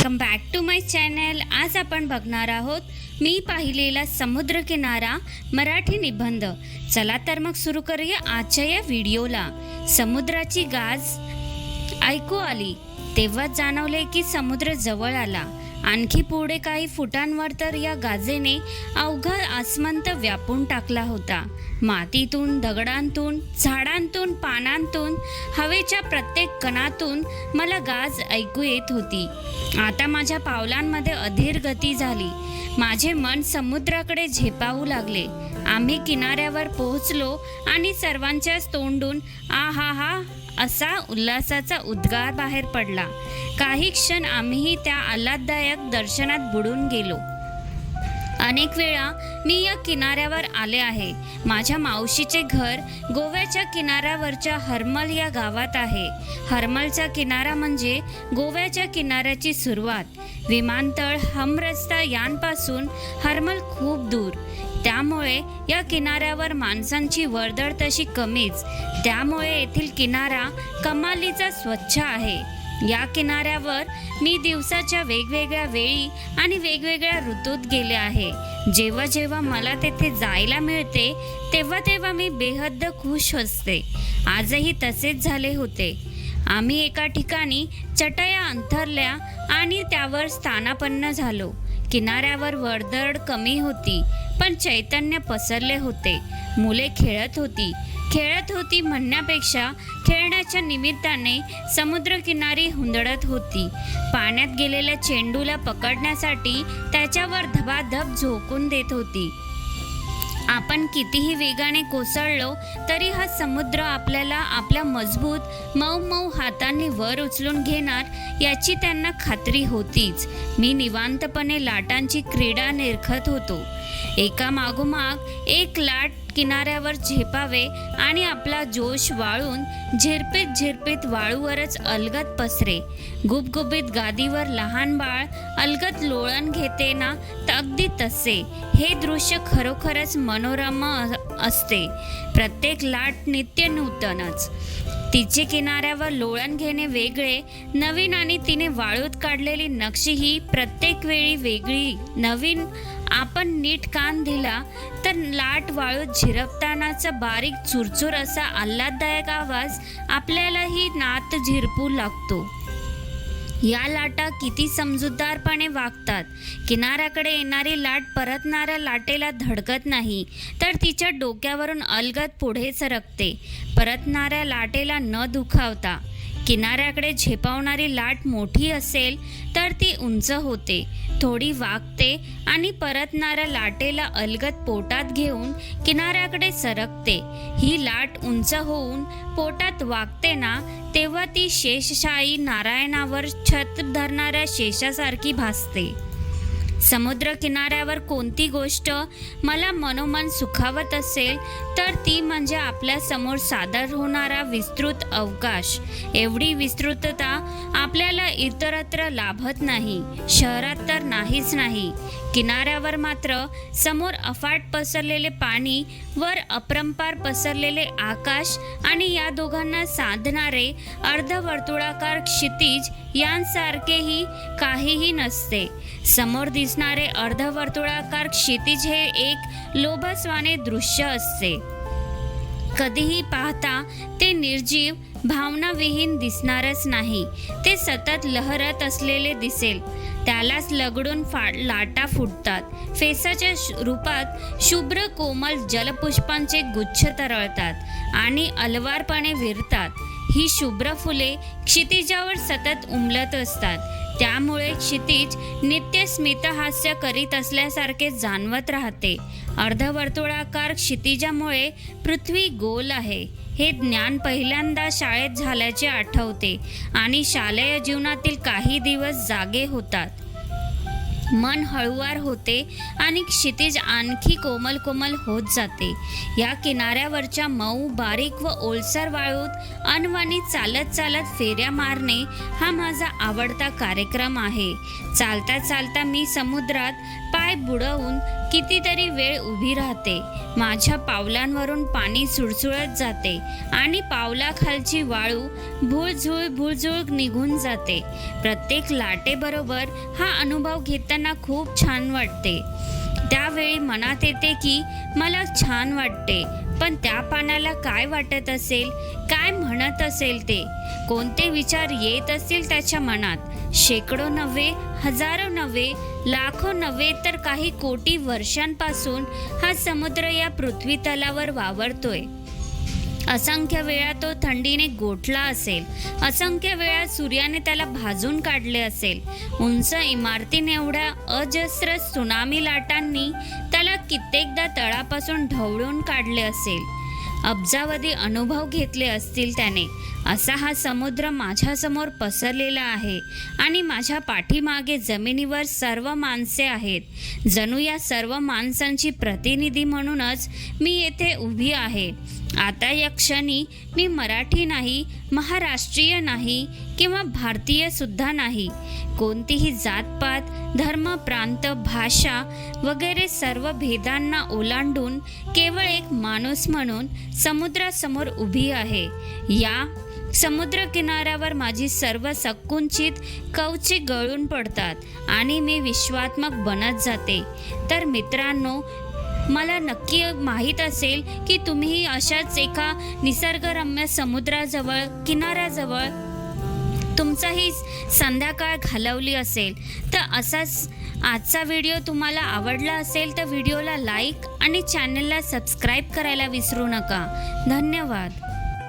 Welcome back to my channel आज आपण बघणार आहोत मी पाहिलेला समुद्रकिनारा मराठी निबंध. चला तर मग सुरू करूया आजच्या या व्हिडिओला. समुद्राची गाज ऐकू आली तेव्हाच जाणवले की समुद्र जवळ आला. आणखी पुढे काही फुटांवर तर या गाजेने अवघा आसमंत व्यापून टाकला होता. मातीतून दगडांतून झाडांतून पानांतून हवेच्या प्रत्येक कणातून मला गाज ऐकू येत होती. आता माझ्या पावलांमध्ये अधीर गती झाली. माझे मन समुद्राकडे झेपावू लागले. आम्ही किनाऱ्यावर पोहोचलो आणि सर्वांच्याच तोंडून आ हा हा असा उल्हासाचा उद्गार बाहेर पडला. काही क्षण आम्हीही त्या आल्हाददायक दर्शनात बुडून गेलो. अनेक वेळा मी या किनाऱ्यावर आले आहे. माझ्या मावशीचे घर गोव्याच्या किनाऱ्यावरच्या हरमल या गावात आहे. हरमलचा किनारा म्हणजे गोव्याच्या किनाऱ्याची सुरुवात. विमानतळ हमरस्ता यांपासून हरमल खूप दूर. त्यामुळे या किनाऱ्यावर माणसांची वर्दळ तशी कमीच. त्यामुळे येथील किनारा कमालीचा स्वच्छ आहे. या किनाऱ्यावर मी दिवसाच्या वेगवेगळ्या वेळी आणि वेगवेगळ्या ऋतूत गेले आहे. जेव्हा जेव्हा मला तेथे जायला मिळते तेव्हा तेव्हा मी बेहद्द खुश असते. आजही तसेच झाले होते. आम्ही एका ठिकाणी चटया अंथरल्या आणि त्यावर स्थानापन्न झालो. किनाऱ्यावर वर्दळ कमी होती पण चैतन्य पसरले होते. मुले खेळत होती. खेळत होती म्हणण्यापेक्षा खेळण्याच्या निमित्ताने समुद्रकिनारी हुंदडत होती. पाण्यात गेलेल्या चेंडूला पकडण्यासाठी त्याच्यावर धबाधब झोकून देत होती. आपण कितीही वेगाने कोसळलो तरी हा समुद्र आपल्याला आपल्या मजबूत मऊ मऊ हातांनी वर उचलून घेणार याची त्यांना खात्री होतीच. मी निवांतपणे लाटांची क्रीडा निरखत होतो. एका मागोमाग एक लाट किनाऱ्यावर झेपावे आणि आपला जोश वाळून झिरपीत झिरपीत वाळूवरच अलगत पसरे. गुबगुबीत गादीवर लहान बाळ अलगत लोळण घेते ना तर अगदी तसे. हे दृश्य खरोखरच मनोरम असते. प्रत्येक लाट नित्य नूतनच. तिचे किनाऱ्यावर लोळण घेणे वेगळे नवीन आणि तिने वाळूत काढलेली नक्षी ही प्रत्येक वेळी वेगळी. नवीन आपण नीट कान दिला तर लाट वाळूत झिरपतानाचा बारीक चुरचुर असा आल्हाददायक आवाज आपल्यालाही नात झिरपू लागतो. या लाटा किती समजूतदारपणे वागतात. किनाऱ्याकडे येणारी लाट परतणाऱ्या लाटेला धडकत नाही तर तिच्या डोक्यावरून अलगद पुढे सरकते. परतणाऱ्या लाटेला न दुखावता किनाऱ्याकडे झेपावणारी लाट मोठी असेल तर ती उंच होते. थोडी वागते आणि परतणाऱ्या लाटेला अलगद पोटात घेऊन किनाऱ्याकडे सरकते. ही लाट उंच होऊन पोटात वागते ना तेव्हा ती शेषशाही नारायणावर छत धरणाऱ्या शेषासारखी भासते. समुद्र किनाऱ्यावर कोणती गोष्ट मला मनोमन सुखावत असेल तर ती म्हणजे आपल्यासमोर सादर होणारा विस्तृत अवकाश. एवढी विस्तृतता आपल्याला इतरत्र लाभत नाही शहरात तर नाहीच नाही. किनाऱ्यावर मात्र समोर अफाट पसरलेले पाणी वर अपरंपार पसरलेले आकाश आणि या दोघांना साधणारे अर्धवर्तुळाकार क्षितिज यांसारखेही काहीही नसते. समोर दिस दिसणारे अर्धवर्तुळाकार क्षितिज हे एक लोभस्वाने दृश्य असते. कधीही पाहता ते निर्जीव भावनाविहीन दिसणारच नाही. ते सतत लहरत असलेले दिसेल. त्यालाच लगडून फा लाटा फुटतात. फेसाच्या श- रूपात शुभ्र कोमल जलपुष्पांचे गुच्छ तरळतात आणि अलवारपणे विरतात. ही शुभ्र फुले क्षितिजावर सतत उमलत असतात. त्यामुळे क्षितिज नित्य स्मितहास्य करीत असल्यासारखे जाणवत राहते. अर्धवर्तुळाकार क्षितिजामुळे पृथ्वी गोल आहे. हे ज्ञान पहिल्यांदा शाळेत झाल्याचे आठवते आणि शालेय जीवनातील काही दिवस जागे होतात. मन हळुवार होते आणि क्षितिज आणखी कोमल कोमल होत जाते. या किनाऱ्यावरच्या मऊ बारीक व ओलसर वाळूत अनवाणी चालत चालत फेऱ्या मारणे हा माझा आवडता कार्यक्रम आहे. चालता चालता मी समुद्रात पाय बुडवून कितीतरी वेळ उभी राहते. माझ्या पावलांवरून पाणी सुळसुळत जाते आणि पावलाखालची वाळू भुळझुळ भुळझुळ निघून जाते. प्रत्येक लाटेबरोबर हा अनुभव घेताना खूप छान वाटते. त्यावेळी मनात येते की मला छान वाटते. पण त्या पानाला काय वाटत असेल? काय म्हणत असेल ते? कोणते विचार येत असतील त्याच्या मनात? शेकडो नव्हे हजारो नव्हे लाखो नव्हे तर काही कोटी वर्षांपासून हा समुद्र या पृथ्वी तलावर वावरतोय. असंख्य वेळा तो थंडीने गोठला असेल. असंख्य वेळा सूर्याने त्याला भाजून काढले असेल. उंच इमारतीने एवढ्या अजस्र सुनामी लाटांनी त्याला कित्येकदा तळापासून ढवळून काढले असेल. अब्जावधी अनुभव घेतले असतील त्याने. असा हा समुद्र माझ्यासमोर पसरलेला आहे आणि माझ्या पाठीमागे जमिनीवर सर्व माणसे आहेत. जणू या सर्व माणसांची प्रतिनिधी म्हणूनच मी येथे उभी आहे. आता या क्षणी मी मराठी नाही महाराष्ट्रीय नाही किंवा भारतीय सुद्धा नाही. कोणतीही जातपात धर्म प्रांत भाषा वगैरे सर्व भेदांना ओलांडून केवळ एक माणूस म्हणून समुद्रासमोर उभी आहे. या समुद्र किनाऱ्यावर माझी सर्व सकुंचित कवची गळून पडतात आणि मी विश्वात्मक बनत जाते. तर मित्रांनो मला नक्की माहीत असेल की तुम्ही अशाच एका निसर्गरम्य समुद्राजवळ किनाऱ्याजवळ तुमचाही संध्याकाळ घालवली असेल. तर असाच आजचा व्हिडिओ तुम्हाला आवडला असेल तर व्हिडिओला लाईक आणि चॅनलला सबस्क्राईब करायला विसरू नका. धन्यवाद.